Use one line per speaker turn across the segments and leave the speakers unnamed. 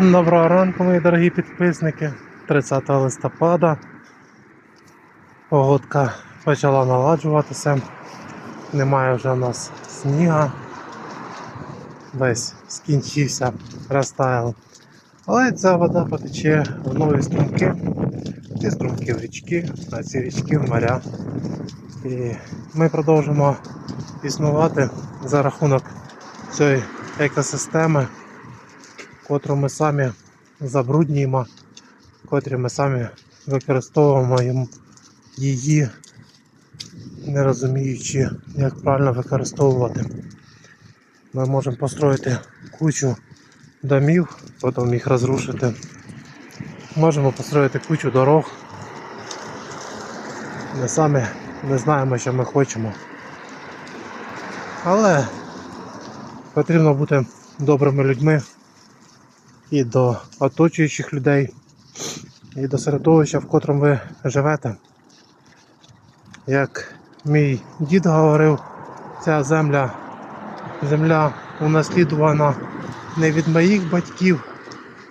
Доброго ранку, мої дорогі підписники. 30 листопада. Погодка почала наладжуватися. Немає вже у нас сніга. Весь скінчився, розтаяв. Але ця вода потече в нові струмки. Ці струмки в річки, а ці річки в моря. І ми продовжимо існувати за рахунок цієї екосистеми котру ми самі забруднюємо, котрі ми самі використовуємо її, не розуміючи, як правильно використовувати. Ми можемо построїти кучу домів, потім їх розрушити. Можемо построїти кучу дорог. Ми самі не знаємо, що ми хочемо. Але потрібно бути добрими людьми і до оточуючих людей, і до середовища, в котрому ви живете. Як мій дід говорив, ця земля, земля унаслідувана не від моїх батьків,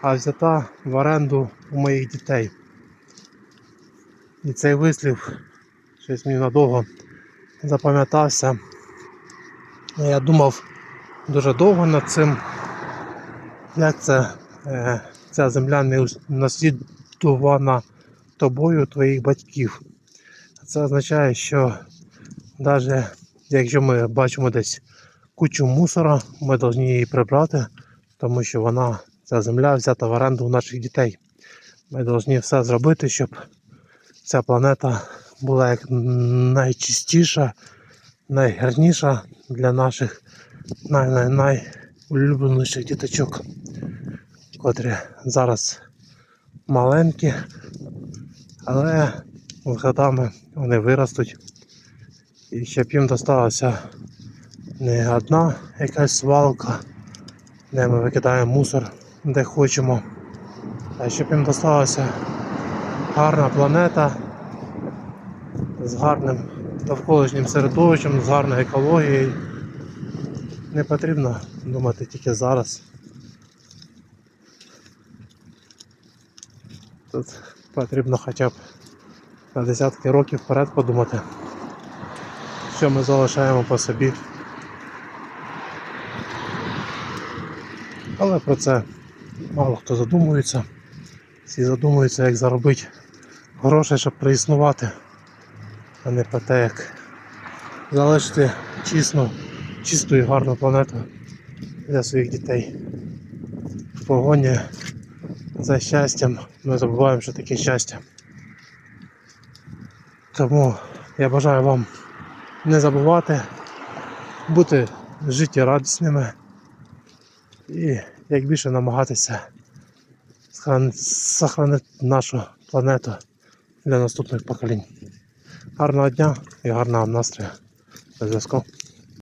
а взята в оренду у моїх дітей. І цей вислів щось мені надовго запам'ятався. Я думав дуже довго над цим як це ця земля не наслідувана тобою твоїх батьків. Це означає, що навіть якщо ми бачимо десь кучу мусора, ми повинні її прибрати, тому що вона, ця земля взята в оренду у наших дітей. Ми повинні все зробити, щоб ця планета була як найчистіша, найгарніша для наших най-най-най улюбленіших діточок, котрі зараз маленькі, але з годами вони виростуть. І щоб їм досталася не одна якась свалка, де ми викидаємо мусор, де хочемо, а щоб їм досталася гарна планета з гарним довколишнім середовищем, з гарною екологією. Не потрібно думати тільки зараз. Тут потрібно хоча б на десятки років вперед подумати, що ми залишаємо по собі. Але про це мало хто задумується. Всі задумуються, як заробити гроші, щоб проіснувати, а не про те, як залишити чисну чисту і гарну планету для своїх дітей. В погоні за щастям ми забуваємо, що таке щастя. Тому я бажаю вам не забувати, бути життєрадісними і як більше намагатися сохранити нашу планету для наступних поколінь. Гарного дня і гарного настрою. До зв'язку.